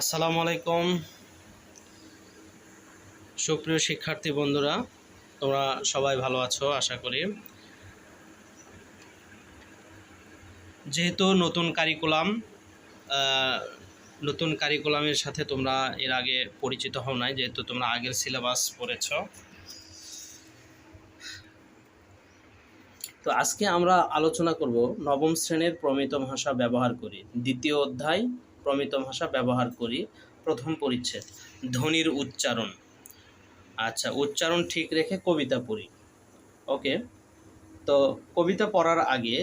আসসালামু আলাইকুম। সুপ্রিয় শিক্ষার্থী বন্ধুরা, তোমরা সবাই ভালো আছো, আশা করি। যেহেতু নতুন কারিকুলাম নতুন কারিকুলামের সাথে তোমরা এর আগে পরিচিত হও নাই, যেহেতু তোমরা আগের সিলেবাস পড়েছ। তো আজকে আমরা আলোচনা করব নবম শ্রেণির প্রমিত ভাষা ব্যবহার করি। দ্বিতীয় অধ্যায় প্রমিত ভাষা ব্যবহার করি, প্রথম পরিচ্ছেদ। ধ্বনির উচ্চারণ। আচ্ছা উচ্চারণ ঠিক রেখে কবিতা পড়ি। ওকে? তো কবিতা পড়ার আগে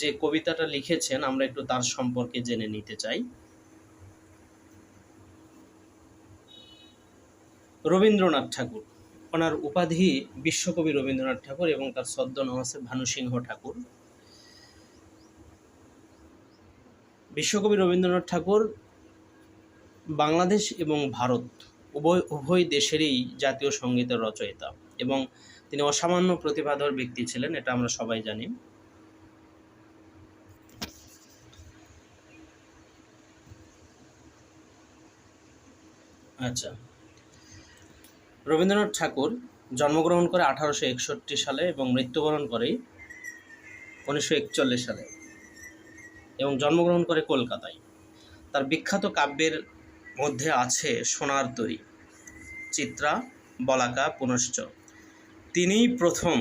যে কবিতাটা লিখেছেন, আমরা একটু তার সম্পর্কে জেনে নিতে চাই। রবীন্দ্রনাথ ঠাকুর। ওনার উপাধি বিশ্বকবি রবীন্দ্রনাথ ঠাকুর এবং তার ছদ্মনাম আছে ভানুসিংহ ঠাকুর। বিশ্বকবি রবীন্দ্রনাথ ঠাকুর বাংলাদেশ এবং ভারত উভয় উভয় দেশেরই জাতীয় সঙ্গীতের রচয়িতা এবং তিনি অসামান্য প্রতিভাধর ব্যক্তি ছিলেন, এটা আমরা সবাই জানি। আচ্ছা। রবীন্দ্রনাথ ঠাকুর জন্মগ্রহণ করে আঠারোশো একষট্টি সালে এবং মৃত্যুবরণ করে উনিশশো একচল্লিশ সালে। এবং জন্মগ্রহণ করে কলকাতায়। তার বিখ্যাত কাব্যের মধ্যে আছে সোনার তরী, চিত্রা, বলাকা, পুনশ্চ। তিনিই প্রথম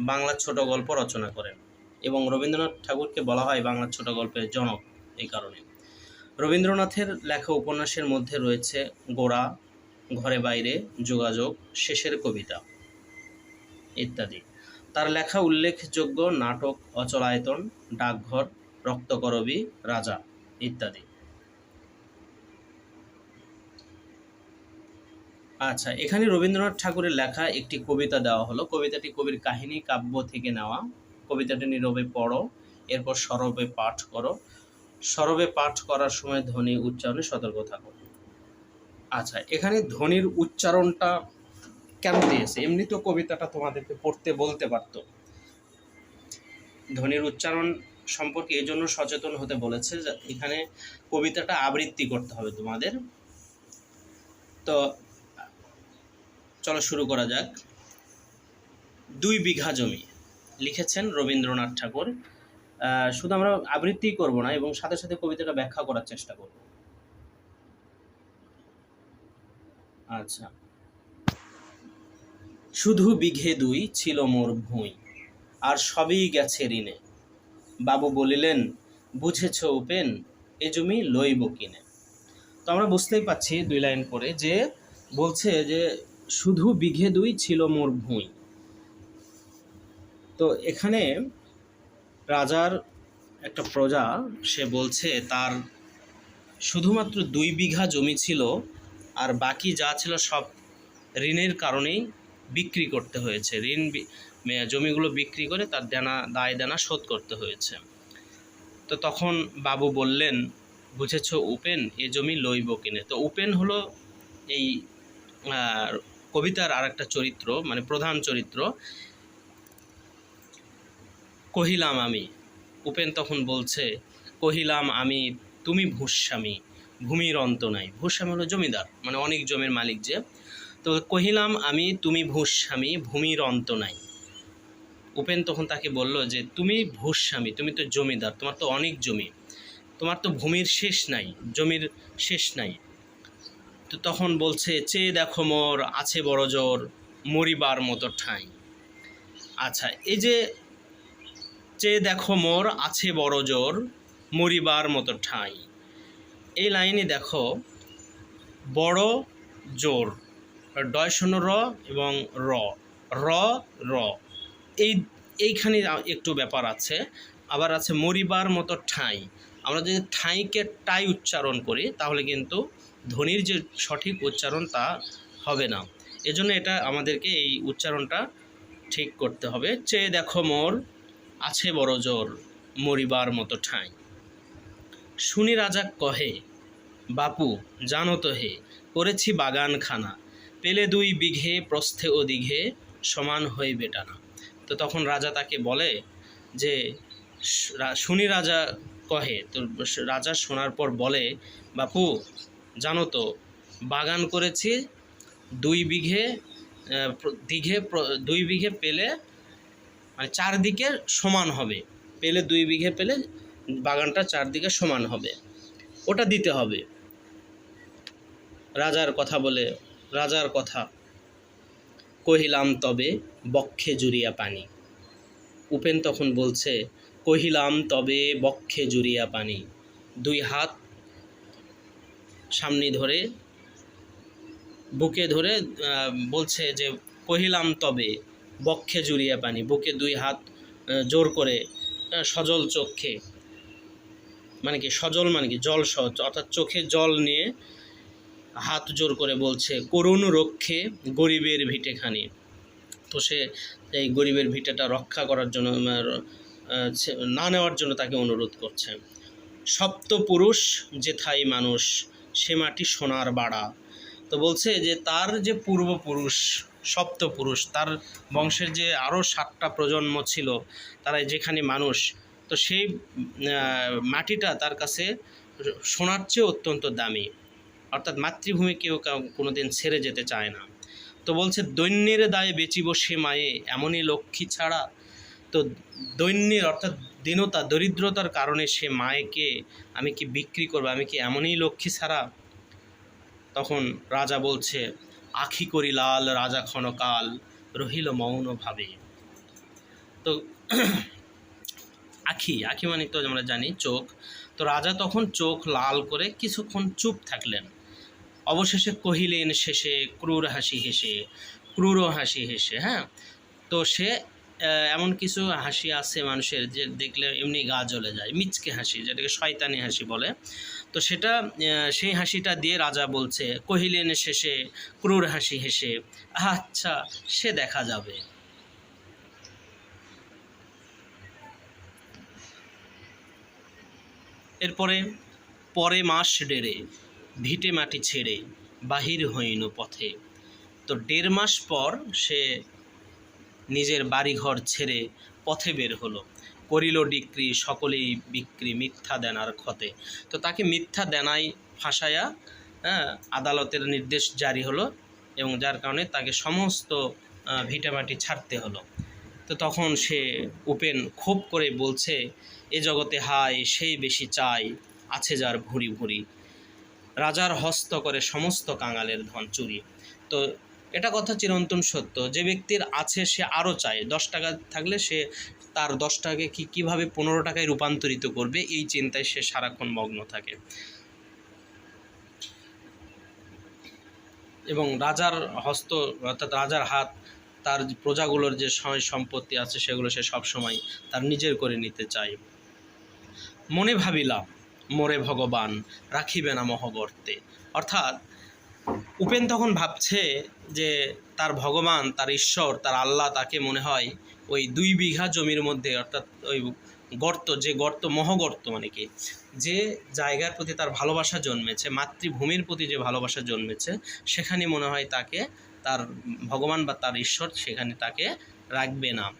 বাংলা ছোট গল্প রচনা করেন এবং রবীন্দ্রনাথ ঠাকুরকে বলা হয় বাংলা ছোট গল্পের জনক এই কারণে। রবীন্দ্রনাথের লেখা উপন্যাসের মধ্যে রয়েছে গোড়া, ঘরে বাইরে, যোগাযোগ, শেষের কবিতা ইত্যাদি। তার লেখা উল্লেখযোগ্য নাটক, অচলায়তন, ডাকঘর রক্তকরবী রাজা ইত্যাদি। আচ্ছা এখানে রবীন্দ্রনাথ ঠাকুরের লেখা একটি কবিতা দেওয়া হলো। কবিতাটি কবির কাহিনী, কাব্য থেকে নেওয়া। কবিতাটি নীরবে পড়ো, এরপর সরবে পাঠ করো। সরবে পাঠ করার সময় ধ্বনি উচ্চারণে সতর্ক থাকো। আচ্ছা এখানে ধ্বনির উচ্চারণটা কেন দিয়েছে? এমনি তো কবিতাটা তোমাদেরকে পড়তে বলতে পারতো। ধ্বনির উচ্চারণ সম্পর্কে এজন্য সচেতন হতে বলেছে এখানে কবিতাটা আবৃত্তি করতে হবে তোমাদের। তো, চলো শুরু করা যাক। দুই বিঘা জমি, লিখেছেন রবীন্দ্রনাথ ঠাকুর। শুধু আমরা আবৃত্তি করব না, এবং সাথে সাথে কবিতাটা ব্যাখ্যা করার চেষ্টা করব। আচ্ছা। শুধু বিঘে দুই ছিল মোর ভুঁই, আর সবই গেছে ঋণে। বাবু বলিলেন, বুঝেছ উপেন, এ জমি লইব কিনে? তো আমরা বুঝতেই পাচ্ছি দুই লাইন পরে যে বলছে যে শুধু বিঘে দুই ছিল মোর ভুঁই। তো এখানে রাজার একটা প্রজা, সে বলছে, তার শুধুমাত্র দুই বিঘা জমি ছিল, আর বাকি যা ছিল সব ঋণের কারণেই বিক্রি করতে হয়েছে। ঋণ জমিগুলো বিক্রি করে তার দেনা, দায় দেনা শোধ করতে হয়েছে। তো তখন বাবু বললেন, বুঝেছ উপেন, এ জমি লইব কিনে? তো উপেন হলো এই কবিতার আর একটা চরিত্র মানে প্রধান চরিত্র। কহিলাম আমি। উপেন তখন বলছে, কহিলাম আমি, তুমি ভূস্বামী, ভূমির অন্ত নাই। ভূস্বামী হলো জমিদার মানে অনেক জমির মালিক যে। তো কহিলাম আমি, তুমি ভূস্বামী, ভূমির অন্ত নাই। উপেন তখন তাকে বলল যে, তুমি ভূস্বামী, তুমি তো জমিদার, তোমার তো অনেক জমি, তোমার তো ভূমির শেষ নাই, জমির শেষ নাই। তো তখন বলছে চেয়ে দেখো মোর আছে বড় জোর মরিবার মতো ঠাঁই। আচ্ছা এই যে চেয়ে দেখো মোর আছে বড় জোর মরিবার মতো ঠাঁই। এই লাইনে দেখো, বড় জোর, ডয় শূন্য র এবং র র র। এই এইখানে একটু ব্যাপার আছে। আবার আছে মরিবার মতো ঠাঁই। আমরা যদি ঠাঁইকে টাই উচ্চারণ করি, তাহলে কিন্তু ধ্বনির যে সঠিক উচ্চারণ তা হবে না। এজন্য এটা আমাদেরকে এই উচ্চারণটা ঠিক করতে হবে। চেয়ে দেখো মোর, আছে বড় জোর, মরিবার মতো ঠাঁই। শুনি রাজা কহে, বাপু, জানো তো হে, করেছি বাগানখানা। পেলে দুই বিঘে, প্রস্থে ও দিঘে, সমান হইবে টানা। তো তখন রাজা তাকে বলে যে শুনি রাজা কহে। তো রাজা শোনার পর বলে, বাপু, জানো তো, বাগান করেছি, দুই বিঘে দিঘে দুই বিঘে পেলে মানে চারদিকে সমান হবে। পেলে দুই বিঘে পেলে বাগানটা চারদিকে সমান হবে। ওটা দিতে হবে। রাজার কথা বলে, রাজার কথা। কহিলাম, তবে বক্ষে জুড়িয়া পানি। উপেন তখন বলছে, কহিলাম, তবে বক্ষে জুড়িয়া পানি। দুই হাত সামনে ধরে, বুকে ধরে বলছে যে, কহিলাম, তবে বক্ষে জুড়িয়া পানি। বুকে দুই হাত জোর করে সজল চোখে মানে কি সজল মানে কি, জল সহ, অর্থাৎ চোখে জল নিয়ে হাত জোর করে বলছে, করুণ রক্ষে গরিবের ভিটেখানি। তো সে এই গরিবের ভিটেটা রক্ষা করার জন্য না নেওয়ার জন্য তাকে অনুরোধ করছে। সপ্তপুরুষ যেথাই মানুষ, সে মাটি সোনার বাড়া। তো বলছে যে, তার যে পূর্বপুরুষ, সপ্তপুরুষ, তার বংশের যে আরও সাতটা প্রজন্ম ছিল, তারা যেখানে মানুষ, তো সেই মাটিটা তার কাছে সোনার চেয়ে অত্যন্ত দামি। অর্থাৎ মাতৃভূমি কেউ কোনো দিন ছেড়ে যেতে চায় না। তো বলছে, দৈন্যের দায়ে বেচিব সে মায়ে, এমনই লক্ষ্মী ছাড়া। তো দৈন্যের অর্থাৎ দীনতা, দরিদ্রতার কারণে সে মায়েকে, আমি কি বিক্রি করব? আমি কি এমনই লক্ষ্মী ছাড়া? তখন রাজা বলছে, আখি করি লাল, রাজা ক্ষণকাল রহিল মৌন ভাবে। তো আখি আখি মানে তো আমরা জানি, চোখ। তো রাজা তখন চোখ লাল করে কিছুক্ষণ চুপ থাকলেন। অবশেষে কহিলেন শেষে, ক্রূর হাসি হেসে, ক্রূর হাসি হেসে হ্যাঁ? তো সে এমন কিছু হাসি আছে মানুষের যে দেখলে এমনি গা জ্বলে যায়, মিচকে হাসি, যেটাকে শয়তানি হাসি বলে। তো সেটা সেই হাসিটা দিয়ে রাজা বলছে, কহিলেন শেষে, ক্রূর হাসি হেসে আচ্ছা সে দেখা যাবে। এরপরে, পরে মাস ডেরে ভিটে মাটি ছেড়ে বাহির হইন পথে। তো দেড় মাস পর সে নিজের বাড়িঘর ছেড়ে পথে বের হলো। করিল ডিক্রি, সকলেই বিক্রি, মিথ্যা দেনার ক্ষতে। তো তাকে মিথ্যা দেনায় ফাঁসায়া হ্যাঁ আদালতের নির্দেশ জারি হলো এবং যার কারণে তাকে সমস্ত ভিটামাটি ছাড়তে হলো। তো তখন সে উপেন ক্ষোভ করে বলছে, এ জগতে হায়, সেই বেশি চাই, আছে যার ভুরি ভুরি রাজার হস্ত করে সমস্ত কাঙালের ধন চুরি। তো এটা কথা চিরন্তন সত্য। যে ব্যক্তির আছে সে আরও চায়। দশ টাকা থাকলে সে তার দশ টাকাকে কী, কীভাবে পনেরো টাকায় রূপান্তরিত করবে, এই চিন্তায় সে সারাক্ষণ মগ্ন থাকে। এবং রাজার হস্ত, অর্থাৎ রাজার হাত, তার প্রজাগুলোর যে সম্পত্তি আছে, সেগুলো সে সবসময় তার নিজের করে নিতে চায়। মনে ভাবিলাম মোরে ভগবান, রাখিবে না মহবর্তে অর্থাৎ, উপেন তখন ভাবছে যে তার ভগবান, তার ঈশ্বর, তার আল্লাহ তাকে মনে হয় ওই দুই বিঘা জমির মধ্যে, অর্থাৎ ওই গর্ত, যে গর্ত মহগর্ত মানে কি, যে জায়গার প্রতি তার ভালোবাসা জন্মেছে, মাতৃভূমির প্রতি যে ভালোবাসা জন্মেছে, সেখানে মনে হয় তাকে তার ভগবান বা তার ঈশ্বর সেখানে তাকে রাখবে না।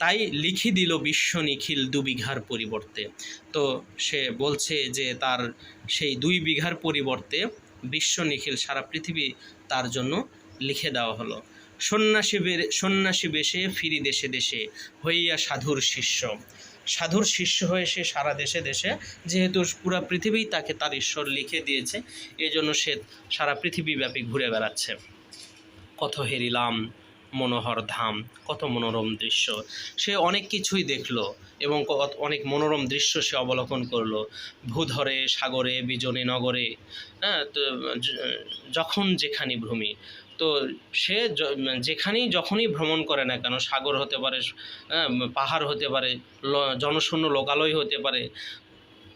তাই লিখি দিল বিশ্ব নিখিল দু বিঘার পরিবর্তে। তো সে বলছে যে তার সেই দুই বিঘার পরিবর্তে বিশ্ব নিখিল সারা পৃথিবী তার জন্য লিখে দেওয়া হলো। সন্ন্যাসী সন্ন্যাসী বেশে ফিরি দেশে দেশে হইয়া সাধুর শিষ্য। সাধুর শিষ্য হয়ে সে সারা দেশে দেশে যেহেতু পুরা পৃথিবী তাকে তার ঈশ্বর লিখে দিয়েছে এই জন্য সে সারা পৃথিবীব্যাপী ঘুরে বেড়াচ্ছে। কত হেরিলাম মনোহর ধাম কত মনোরম দৃশ্য। সে অনেক কিছুই দেখল এবং অনেক মনোরম দৃশ্য সে অবলোকন করল। ভূধরে সাগরে বিজনে নগরে হ্যাঁ তো যখন যেখানে ভূমি তো সে যেখানেই যখনই ভ্রমণ করে না কেন সাগর হতে পারে হ্যাঁ, পাহাড় হতে পারে জনশূন্য লোকালয় হতে পারে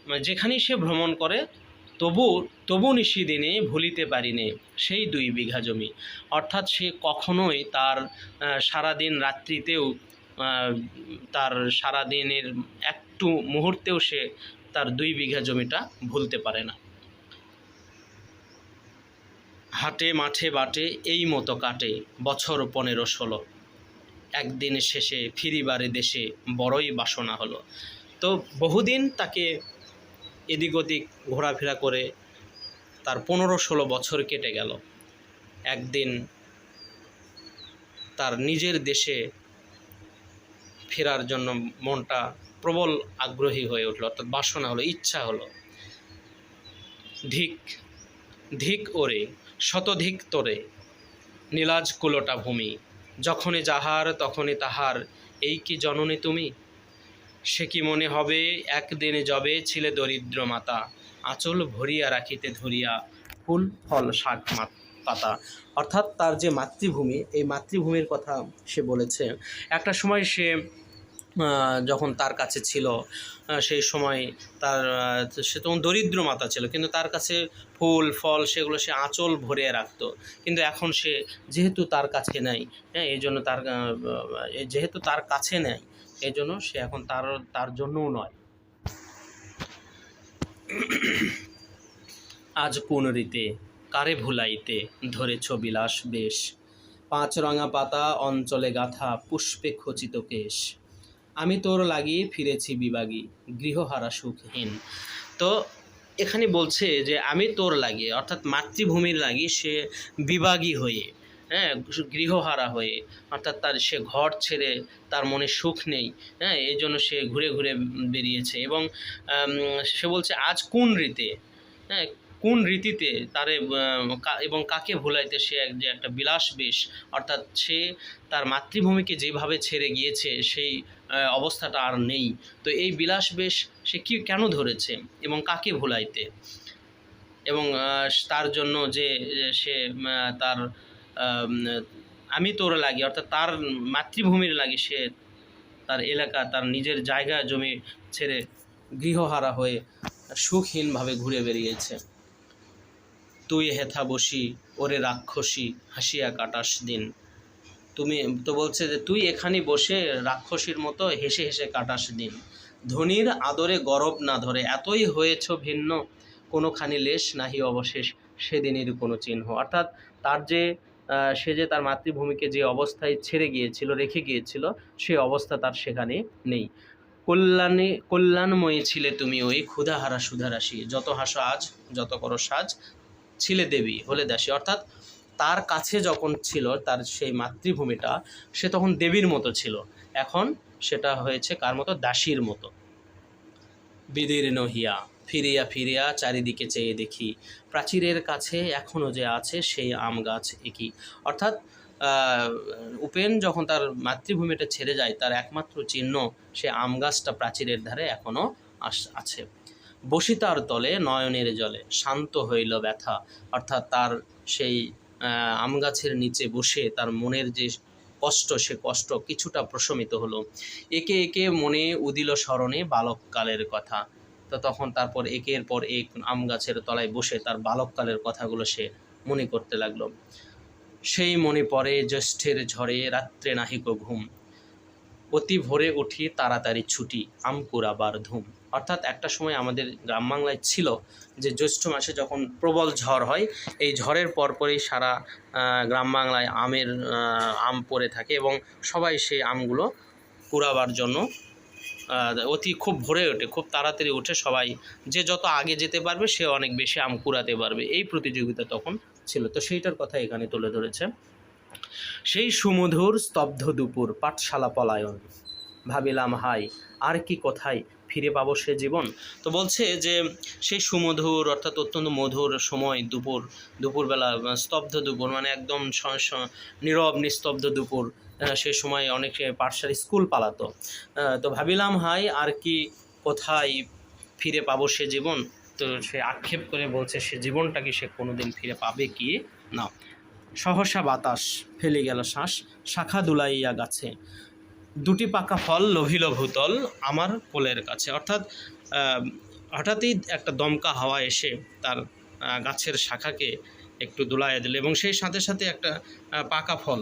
মানে যেখানেই সে ভ্রমণ করে তবু তবু নিশিদিনে ভুলিতে পারিনে সেই দুই বিঘা জমি। অর্থাৎ সে কখনোই তার সারাদিন রাত্রিতেও তার সারাদিনের একটু মুহূর্তেও সে তার দুই বিঘা জমিটা ভুলতে পারে না। হাটে, মাঠে, বাটে এই মতো কাটে বছর পনেরো, ষোলো। একদিন শেষে ফিরিবারে দেশে বড়ই বাসনা হলো। তো বহুদিন তাকে এদিক ওদিক ঘোরাফেরা করে তার পনেরো ষোলো বছর কেটে গেল। একদিন তার নিজের দেশে ফেরার জন্য মনটা প্রবল আগ্রহী হয়ে উঠল, অর্থাৎ বাসনা হলো, ইচ্ছা হলো। ধিক ধিক ওরে, শতধিক তোরে, নীলাজ কুলোটা ভূমি, যখনই যাহার তখনই তাহার, এই কি জননী তুমি? সে কি মনে হবে? একদিনে যবে ছিলে দরিদ্র মাতা, আঁচল ভরিয়া রাখিতে ধরিয়া ফুল, ফল, শাক পাতা। অর্থাৎ তার যে মাতৃভূমি, এই মাতৃভূমির কথা সে বলেছে। একটা সময় সে যখন তার কাছে ছিল সেই সময় তার সে তখন দরিদ্র মাতা ছিল। কিন্তু তার কাছে ফুল, ফল, সেগুলো সে আঁচল ভরে রাখত। কিন্তু এখন সে যেহেতু তার কাছে নাই হ্যাঁ এই জন্য তার যেহেতু তার কাছে নেই এই জন্য সে এখন তার তার জন্যও নয়। আজ কোন রীতে কারে ভুলাইতে ধরেছ বিলাস বেশ। পাঁচ রঙা পাতা অঞ্চলে গাথা পুষ্পে খচিত কেশ। আমি তোর লাগিয়ে ফিরেছি বিবাগী, গৃহহারা সুখহীন। তো এখানে বলছে যে, আমি তোর লাগিয়ে, অর্থাৎ মাতৃভূমির লাগিয়ে সে বিবাগী হয়ে হ্যাঁ গৃহহারা হয়ে, অর্থাৎ তার সে ঘর ছেড়ে তার মনে সুখ নেই হ্যাঁ এই জন্য সে ঘুরে ঘুরে বেরিয়েছে এবং সে বলছে, আজ কোন রীতে? হ্যাঁ কোন রীতিতে তারে এবং কাকে ভুলাইতে সে এক, যে একটা বিলাস বেশ, অর্থাৎ সে তার মাতৃভূমিকে যেভাবে ছেড়ে গিয়েছে, সেই অবস্থাটা আর নেই। তো এই বিলাস বেশ সে কি, কেন ধরেছে এবং কাকে ভুলাইতে? এবং তার জন্য যে সে তার আম, তোর লাগি অর্থাৎ তার মাতৃভূমির লাগি সে তার এলাকা তার নিজের জায়গা জমি ছেড়ে গৃহহারা হয়ে সুখহীনভাবে ঘুরে বেরিয়েছে তুই হেথা বসি ওরে রাক্ষসী হাসিয়া কাটাস দিন। তুমি তো বলছে যে তুই এখানে বসে রাক্ষসীর মতো হেসে হেসে কাটাস দিন। ধনির আদরে গরব না ধরে এতই হয়েছ ভিন্ন কোনোখানি লেশ নাহি অবশেষ সেদিনের কোনো চিহ্ন। অর্থাৎ তার যে সে যে তার মাতৃভূমিকে যে অবস্থায় ছেড়ে গিয়েছিল, রেখে গিয়েছিল সেই অবস্থা তার সেখানে নেই। কল্যাণে, কল্যাণময়ী ছিলে তুমি ওই ক্ষুধাহারা সুধারাশি। যত হাসো আজ, যত করো সাজ, ছিলে দেবী, হলে দাসী। অর্থাৎ তার কাছে যখন ছিল, তার সেই মাতৃভূমিটা, সে তখন দেবীর মতো ছিল। এখন সেটা হয়েছে কার মতো? দাসীর মতো। বিদীর্ণ হিয়া। ফিরিয়া ফিরিয়া চারিদিকে চেয়ে দেখি, প্রাচীরের কাছে এখনও যে আছে সেই আম গাছ একই। অর্থাৎ উপেন যখন তার মাতৃভূমিটা ছেড়ে যায়, তার একমাত্র চিহ্ন সে আম গাছটা প্রাচীরের ধারে এখনও আছে। বসিতার তলে নয়নের জলে শান্ত হইল ব্যথা, অর্থাৎ তার সেই আম গাছের নিচে বসে তার মনের যে কষ্ট, সে কষ্ট কিছুটা প্রশমিত হলো। একে একে মনে উদিল স্মরণে বালককালের কথা। তো তখন তারপর একের পর এক আম গাছের তলায় বসে তার বালককালের কথাগুলো সে মনে করতে লাগল। সেই মনে পড়ে জ্যৈষ্ঠের ঝড়ে রাত্রে নাহিক ঘুম। অতি ভোরে উঠি তাড়াতাড়ি ছুটি, আম কুড়াবার ধুম। অর্থাৎ একটা সময় আমাদের গ্রাম বাংলায় ছিল যে জ্যৈষ্ঠ মাসে যখন প্রবল ঝড় হয়, এই ঝড়ের পরপরই সারা গ্রাম বাংলায় আমের আম পড়ে থাকে এবং সবাই সেই আমগুলো কুড়াবার জন্য অতি খুব ভোরে ওঠে, খুব তাড়াতাড়ি ওঠে সবাই। যে যত আগে যেতে পারবে, সে অনেক বেশি আম কুড়াতে পারবে। এই প্রতিযোগিতা তখন ছিল। তো সেইটার কথা এখানে তুলে ধরেছে। সেই সুমধুর স্তব্ধ দুপুর, পাঠশালা পলায়ন। ভাবিলাম, হাই, আর কি কোথায় ফিরে পাবো সে জীবন? তো বলছে যে, সেই সুমধুর, অর্থাৎ অত্যন্ত মধুর সময়, দুপুর, দুপুরবেলা, স্তব্ধ দুপুর মানে একদম নীরব, নিস্তব্ধ দুপুর সেই সময় অনেকে পাঠশালা স্কুল পালাতো। তো ভাবিলাম, হাই, আর কি কোথায় ফিরে পাবো সে জীবন? তো সে আক্ষেপ করে বলছে, সে জীবনটা কি সে কোনোদিন ফিরে পাবে কি? না। সহসা বাতাস ফেলে গেল শ্বাস, শাখা দুলাইয়া গাছে। দুটি পাকা ফল লোভিল ভূতল আমার কোলের কাছে। অর্থাৎ হঠাৎই একটা দমকা হাওয়া এসে তার গাছের শাখাকে একটু দুলাইয়া দিল এবং সেই সাথে সাথে একটা পাকা ফল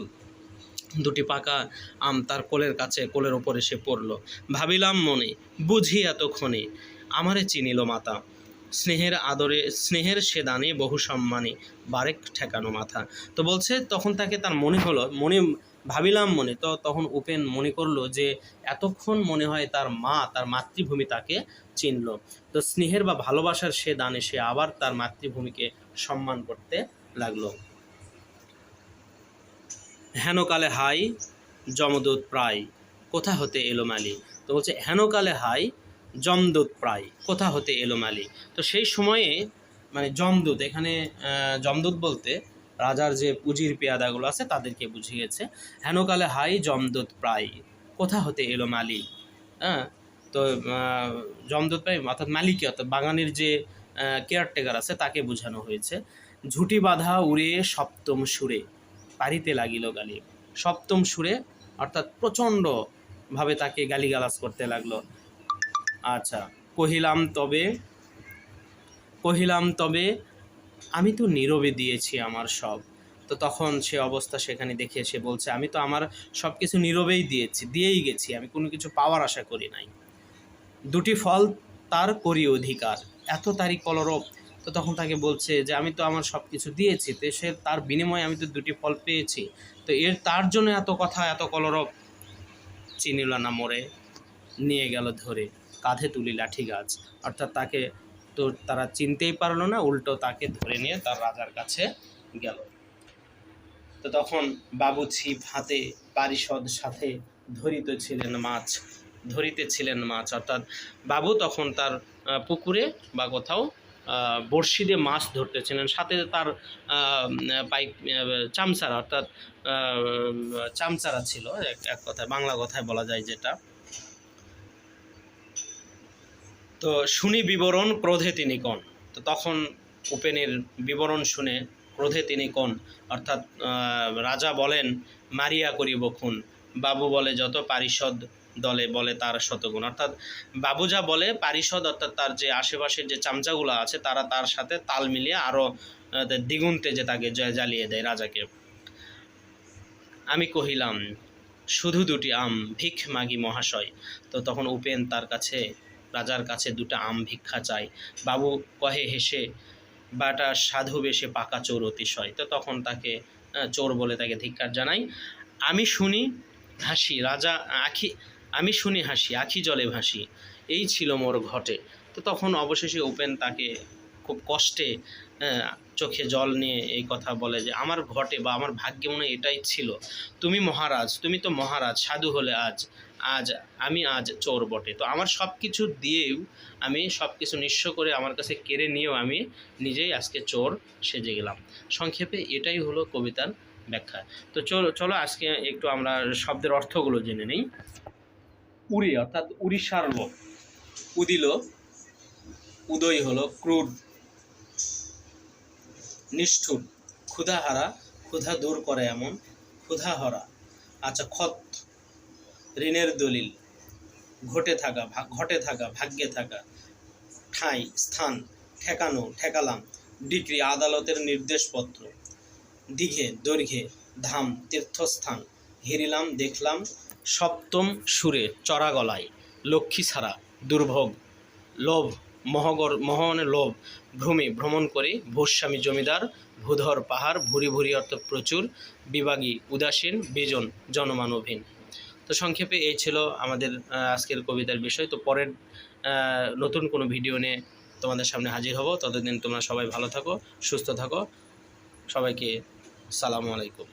দুটি পাকা আম তার কোলের কাছে, কোলের ওপর এসে পড়ল। ভাবিলাম মনে, বুঝি এতক্ষণে, আমারে চিনিল মাতা। স্নেহের আদরে, স্নেহের সে দানে বহু সম্মানে, বারেক ঠেকানো মাথা। তো বলছে, তখন তাকে তার মনে হলো, মনে, ভাবিলাম মনে, তো তখন উপেন মনে করল যে, এতক্ষণ মনে হয় তার মা, তার মাতৃভূমি তাকে চিনল। তো স্নেহের বা ভালোবাসার সে দানে সে আবার তার মাতৃভূমিকে সম্মান করতে লাগল। হেনকালে হাই, যমদূত প্রায়। কোথা হতে এলো মালি তো বলছে, হেনকালে হাই, যমদূত প্রায়। কোথা হতে এলো মালি তো সেই সময়ে মানে যমদূত, এখানে যমদূত বলতে রাজার যে পুঁজির পেয়াদাগুলো আছে, তাদেরকে বুঝিয়েছে, হেনকালে হাই, যমদূত প্রায়। কোথা হতে এলো মালি হ্যাঁ? তো যমদূত প্রায়, অর্থাৎ মালিকী, অর্থাৎ বাগানের যে কেয়ারটেকার আছে, তাকে বোঝানো হয়েছে। ঝুটি বাঁধা উড়ে সপ্তম সুরে। পারিতে লাগিল গালি। সপ্তম সুরে অর্থাৎ প্রচণ্ডভাবে তাকে গালিগালাজ করতে লাগল। আচ্ছা কহিলাম, তবে কহিলাম, তবে আমি তো নীরবে দিয়েছি আমার সব। তো তখন সে অবস্থা সেখানে দেখে সে বলছে, আমি তো আমার সব কিছু নীরবেই দিয়েছি, দিয়েই গেছি। আমি কোনো কিছু পাওয়ার আশা করি নাই। দুটি ফল তার করি অধিকার। এত তারই কলরব তো তখন তাকে বলছে যে, আমি তো আমার সব কিছু দিয়েছি। তো সে তার বিনিময়ে আমি তো দুটি ফল পেয়েছি। তো এর তার জন্য এত কথা, এত কলরব চিনিল না মরে, নিয়ে গেল ধরে কাঁধে তুলি লাঠি গাছ। অর্থাৎ তাকে তো তারা চিনতেই পারল না, উল্টো তাকে ধরে নিয়ে তার রাজার কাছে গেল। তো তখন বাবু ছিপ হাতে পারিষদ সাথে ধরিত ছিলেন মাছ ধরিতেছিলেন মাছ। অর্থাৎ বাবু তখন তার পুকুরে বা কোথাও বড়শি দিয়ে মাছ ধরতেছিলেন সাথে তার আহ, চামচারা অর্থাৎ চামচারা ছিল এক এক কথায় বাংলা কথায় বলা যায় যেটা। তো শুনি বিবরণ ক্রোধে তিনি কন? তো তখন উপেনের বিবরণ শুনে ক্রোধে তিনি কন? অর্থাৎ রাজা বলেন মারিয়া করিব খুন। বাবু বলে যত পারিষদ দলে বলে তার শতগুণ। অর্থাৎ বাবু যা বলে, পারিষদ অর্থাৎ তার যে আশেপাশের যে চামচাগুলো আছে, তারা তার সাথে তাল মিলিয়ে আরও দ্বিগুণতে যে তাকে জ্বালিয়ে দেয় রাজাকে। আমি কহিলাম, শুধু দুটি আম ভিক মাগি মহাশয়। তো তখন উপেন তার কাছে, রাজার কাছে দুটো আম ভিক্ষা চাই বাবু কহে, হেসে, বাটা সাধু বেশে পাকা চোর অতিশয়। তো তখন তাকে চোর বলে তাকে ধিক্কার জানাই। আমি শুনি, হাসি, রাজা আখি আমি শুনি হাসি, আখি জলে ভাসি, এই ছিল মোর ঘটে। তো তখন অবশেষে উপেন তাকে খুব কষ্টে চোখে জল নিয়ে এই কথা বলে যে, আমার ঘটে বা আমার ভাগ্যে মনে এটাই ছিল। তুমি মহারাজ, তুমি তো মহারাজ, সাধু হলে আজ আজ আমি আজ চোর বটে। তো আমার সব কিছু দিয়েও আমি সব কিছু নিঃস্ব করে আমার কাছে কেড়ে নিয়েও আমি নিজেই আজকে চোর সেজে গেলাম। সংক্ষেপে এটাই হলো কবিতার ব্যাখ্যা। তো চলো চলো আজকে একটু আমরা শব্দের অর্থগুলো জেনে নিই। উড়ি, অর্থাৎ উড়িষ্যার লোক। উদিল, উদয় হলো ক্রুর, নিষ্ঠুর। ক্ষুধাহারা, ক্ষুধা দূর করে এমন ক্ষুধাহরা। আচ্ছা খত, ঋণের দলিল। ঘটে থাকা ঘটে থাকা, ভাগ্যে থাকা। ঠাঁই, স্থান, ঠেকানো, ঠেকালাম। ডিগ্রি আদালতের নির্দেশপত্র। দিঘে, দৈর্ঘ্যে, ধাম, তীর্থস্থান। হেরিলাম, দেখলাম সপ্তম সুরে চড়া গলায়, লক্ষ্মী ছাড়া দুর্ভোগ, লোভ, মহগর, মহনে লোভ, ভ্রমে ভ্রমণ করে ভূস্বামী জমিদার, ভূধর পাহাড়, ভুরি ভুরি অর্থ প্রচুর, বিভাগী উদাসীন, বেজন, জনমানবহীন। তো সংক্ষেপে এই ছিল আমাদের আজকের কবিতার বিষয়। তো পরের নতুন কোনো ভিডিও নিয়ে তোমাদের সামনে হাজির হব। ততদিন তোমরা সবাই ভালো থাকো, সুস্থ থাকো। সবাইকে সালামু আলাইকুম।